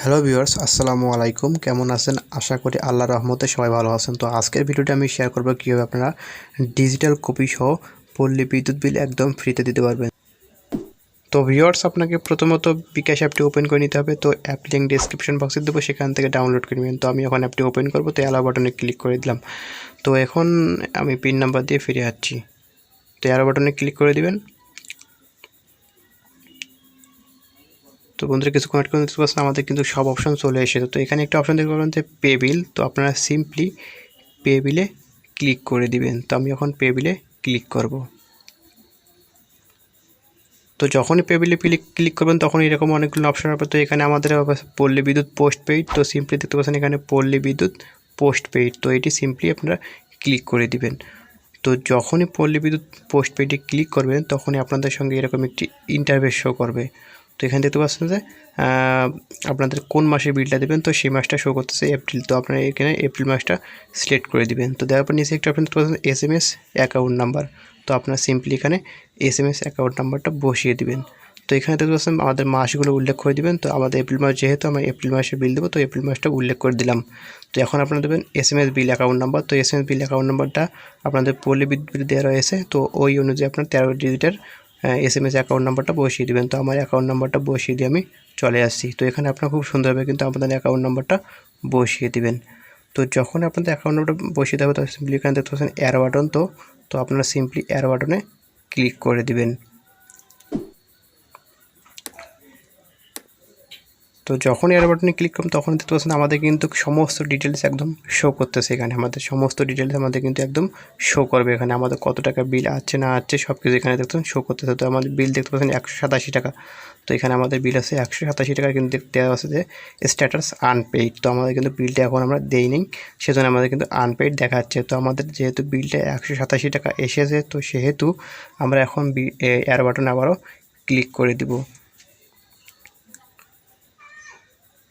Hello viewers আসসালামু আলাইকুম। কেমন আছেন? আশা করি আল্লাহ রহমতে সবাই ভালো আছেন। তো আজকের ভিডিওটা আমি শেয়ার করব কীভাবে আপনারা ডিজিটাল কপি সহ পল্লী বিদ্যুৎ বিল একদম ফ্রিতে দিতে পারবেন। তো ভিউয়ার্স আপনাকে প্রথমত বিকাশ অ্যাপটি ওপেন করে নিতে হবে। তো অ্যাপ লিঙ্ক ডিসক্রিপশন বক্সে দেবো, সেখান থেকে ডাউনলোড করে নেবেন। তো আমি এখন অ্যাপটি ওপেন করব, তো অ্যালো বাটনে ক্লিক করে দিলাম। তো এখন আমি পিন নাম্বার দিয়ে ফিরে যাচ্ছি তো অ্যালো বাটনে ক্লিক করে দিবেন। তো বন্ধুরা, কিছুক্ষণ আটকে দেখতে পাচ্ছেন আমাদের কিন্তু সব অপশন চলে এসেছে। তো এখানে একটা অপশন দেখতে পাবেন যে পে বিল তো আপনারা সিম্পলি পে বিলে ক্লিক করে দিবেন। তো আমি এখন পে বিলে ক্লিক করব। তো যখনই পে বিলে ক্লিক ক্লিক করবেন তখন এরকম অনেকগুলো অপশন হবে। তো এখানে আমাদের পল্লী বিদ্যুৎ পোস্ট পেইড তো সিম্পলি দেখতে পাচ্ছেন এখানে পল্লী বিদ্যুৎ পোস্ট পেইড তো এটি সিম্পলি আপনারা ক্লিক করে দিবেন। তো যখনই পল্লী বিদ্যুৎ পোস্ট পেইডে ক্লিক করবেন, তখনই আপনাদের সঙ্গে এরকম একটি ইন্টারভেস শো করবে। তো এখানে দেখতে পাচ্ছেন যে আপনাদের কোন মাসে বিলটা দেবেন? তো সেই মাসটা শো করতেছে এপ্রিল তো আপনারা এখানে এপ্রিল মাসটা সিলেক্ট করে দিবেন। তো দেওয়ার পর নিচে একটা আপনি দেখতে পাচ্ছেন S M S account number তো আপনার সিম্পলি এখানে এস এম এস অ্যাকাউন্ট নাম্বারটা বসিয়ে দিবেন। তো এখানে দেখতে পাচ্ছেন আমাদের মাসগুলো উল্লেখ করে দিবেন। তো আমাদের এপ্রিল মাস যেহেতু আমরা এপ্রিল মাসে বিল দেবো, তো এপ্রিল মাসটা উল্লেখ করে দিলাম। তো এখন আপনারা দেবেন S M S bill account number তো S M S bill account নাম্বারটা আপনাদের পল্লী বিদ্যুৎ দেওয়া রয়েছে। তো ওই অনুযায়ী আপনার তেরো ডিজিটের এস এম এস অ্যাকাউন্ট নাম্বারটা বসিয়ে দেবেন। তো আমার অ্যাকাউন্ট নাম্বারটা বসিয়ে দিয়ে আমি চলে আসছি। তো এখানে আপনার খুব সুন্দরভাবে কিন্তু আপনাদের অ্যাকাউন্ট নাম্বারটা বসিয়ে দেবেন। তো যখন আপনাদের অ্যাকাউন্ট নাম্বারটা বসিয়ে দেবে তো সিম্পলি এখানে দেখতে পাচ্ছেন অ্যার বাটন তো তো আপনারা সিম্পলি অ্যার বাটনে ক্লিক করে দিবেন। তো যখন এয়ার বাটনে ক্লিক করুন তখন দেখতে পাচ্ছেন আমাদের কিন্তু সমস্ত ডিটেলস একদম শো করতেছে এখানে। আমাদের সমস্ত ডিটেলস আমাদের কিন্তু একদম শো করবে এখানে। আমাদের কত টাকা বিল আছে, না আছে সব কিছু এখানে দেখতে শো করতেছে। তো আমাদের বিল দেখতে পাচ্ছেন একশো সাতাশি টাকা। তো এখানে আমাদের বিল আছে একশো সাতাশি টাকা কিন্তু দেওয়া আছে যে স্ট্যাটাস আনপেইড তো আমাদের কিন্তু বিলটা এখন আমরা দেই নেই, সেজন্য আমাদের কিন্তু আনপেইড দেখাচ্ছে। তো আমাদের যেহেতু বিলটা একশো সাতাশি টাকা এসেছে, তো সেহেতু আমরা এখন এয়ার বাটন আবারও ক্লিক করে দিব।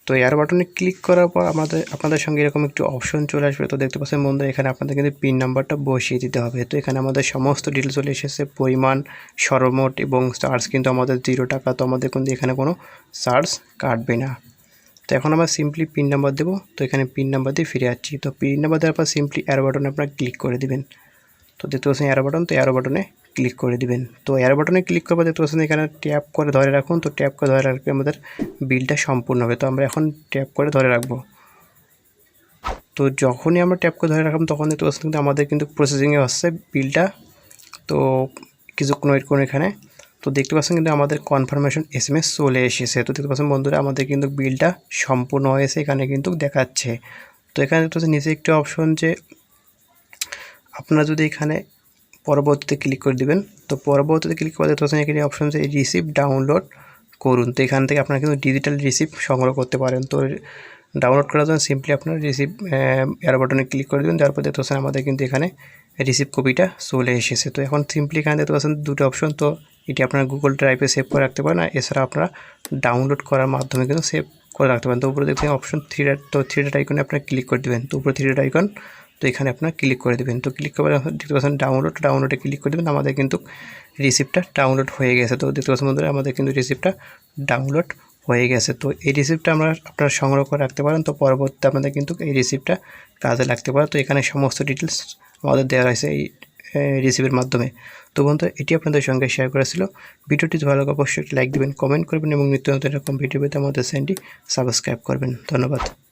তো এয়ার বাটনে ক্লিক করার পর আমাদের, আপনাদের সঙ্গে এরকম একটি অপশন চলে আসবে। তো দেখতে পাচ্ছেন বন্ধু এখানে আপনাদের কিন্তু পিন নাম্বারটা বসিয়ে দিতে হবে। তো এখানে আমাদের সমস্ত ডিটেলস চলে এসেছে, পরিমাণ, সর্বমোট এবং চার্জ কিন্তু আমাদের জিরো টাকা। তো আমাদের কিন্তু এখানে কোনো চার্জ কাটবে না। তো এখন আমরা সিম্পলি পিন নাম্বার দেবো। তো এখানে পিন নাম্বার দিয়ে ফিরে যাচ্ছি। তো পিন নাম্বার দেওয়ার পর সিম্পলি এয়ার বাটনে আপনারা ক্লিক করে দেবেন। তো দেখতে পাচ্ছেন এয়ার বাটন তো এয়ার বাটনে ক্লিক করে দিবেন। তো এয়ার বাটনে ক্লিক করব, দেখতে পাচ্ছেন এখানে ট্যাপ করে ধরে রাখুন। তো ট্যাপ করে ধরে রাখলে আমাদের বিলটা সম্পূর্ণ হবে। তো আমরা এখন ট্যাপ করে ধরে রাখব। তো যখনই আমরা ট্যাপ করে ধরে রাখলাম, তখন দেখতে পাচ্ছেন কিন্তু আমাদের কিন্তু প্রসেসিংয়ে হচ্ছে বিলটা তো কিছুক্ষণ ওয়েট করুন এখানে। তো দেখতে পাচ্ছেন কিন্তু আমাদের কনফার্মেশন এস এম এস চলে এসেছে। তো দেখতে পাচ্ছেন বন্ধুরা, আমাদের কিন্তু বিলটা সম্পূর্ণ হয়েছে এখানে কিন্তু দেখাচ্ছে। তো এখানে দেখতে পাচ্ছেন নিচে একটি অপশন যে আপনারা যদি এখানে পরবর্তীতে ক্লিক করে দিবেন। তো পরবর্তীতে ক্লিক করে দেখতে এখানে অপশন আছে রিসিভ ডাউনলোড করুন। তো এখান থেকে আপনারা কিন্তু ডিজিটাল রিসিভ সংগ্রহ করতে পারেন। তো ডাউনলোড করার জন্য সিম্পলি আপনার রিসিভ এয়ার বাটনে ক্লিক করে দেবেন। তারপর দেখতে পাচ্ছেন আমাদের কিন্তু এখানে রিসিভ কপিটা চলে এসেছে। তো এখন সিম্পলি এখানে দেখতে পাচ্ছেন দুটো অপশন তো এটি আপনারা গুগল ড্রাইভে সেভ করে রাখতে পারেন। আর এছাড়া আপনারা ডাউনলোড করার মাধ্যমে কিন্তু সেভ করে রাখতে পারেন। তো উপরে দেখতে অপশন থ্রি তো থ্রি ডেট আইকনে আপনারা ক্লিক করে দেবেন। তো উপরে থ্রি ডেট আইকন তো এখানে আপনার ক্লিক করে দেবেন। তো ক্লিক করে দেখতে পাচ্ছেন ডাউনলোড ডাউনলোডে ক্লিক করে দেবেন। আমাদের কিন্তু রিসিপ্টটা ডাউনলোড হয়ে গেছে। তো দেখতে পাচ্ছেন বন্ধুরা, আমাদের কিন্তু রিসিপ্টটা ডাউনলোড হয়ে গেছে। তো এই রিসিপ্টটা আমরা আপনারা সংগ্রহ করে রাখতে পারেন। তো পরবর্তীতে আপনাদের কিন্তু এই রিসিপ্টটা কাজে লাগতে পারে। তো এখানে সমস্ত ডিটেলস আমাদের দেওয়া রয়েছে এই রিসিপের মাধ্যমে। তো বন্ধু এটি আপনাদের সঙ্গে শেয়ার করেছিল ভিডিওটি ভালো অবশ্যই লাইক দেবেন কমেন্ট করবেন এবং নিত্য নতুন এরকম ভিডিও পেতে আমাদের চ্যানেলটি সাবস্ক্রাইব করবেন। ধন্যবাদ।